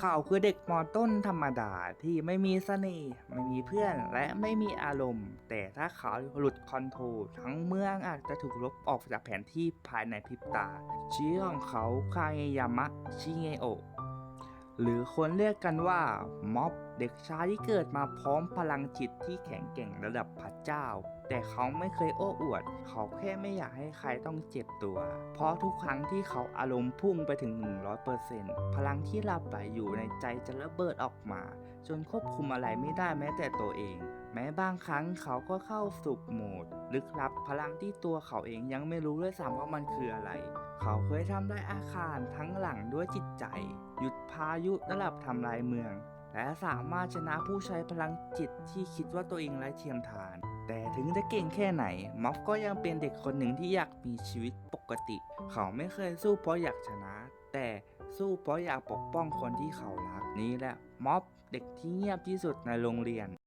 เขาคือเด็กมอต้นธรรมดาที่ไม่มีเสน่ห์ไม่มีเพื่อนและไม่มีอารมณ์ แต่ถ้าเขาหลุดคอนโทรลทั้งเมืองอาจจะถูกลบออกจากแผนที่ภายในพริบตาชื่อของเขาคาเงยามะชิเงโอะ หรือคนเรียกกันว่าม็อบเด็กชายที่เกิดมาพร้อมพลังจิตที่แข็งแกร่งระดับพระเจ้า แต่เขาไม่เคยโอ้อวด เขาแค่ไม่อยากให้ใครต้องเจ็บตัว เพราะทุกครั้งที่เขาอารมณ์พุ่งไปถึง 100%พลังที่รับไหลอยู่ในใจจะระเบิดออกมา จนควบคุมอะไรไม่ได้แม้แต่ตัวเอง แม้บางครั้งเขาก็เข้าสู่โหมดลึกลับพลังที่ตัวเขาเองยังไม่รู้ด้วยซ้ำว่ามันคืออะไร เขาเคยทำได้อาคารทั้งหลังด้วยจิตใจ หยุดพายุระดับทำลายเมือง และสามารถชนะผู้ใช้พลังจิตที่คิดว่าตัวเองไร้เทียมทาน แต่ถึงจะเก่งแค่ไหนม็อบก็ยังเป็นเด็กคนหนึ่งที่อยากมีชีวิตปกติ เขาไม่เคยสู้เพราะอยากชนะ แต่สู้เพราะอยากปกป้องคนที่เขารักนี่แหละม็อบเด็กที่เงียบที่สุดในโรงเรียน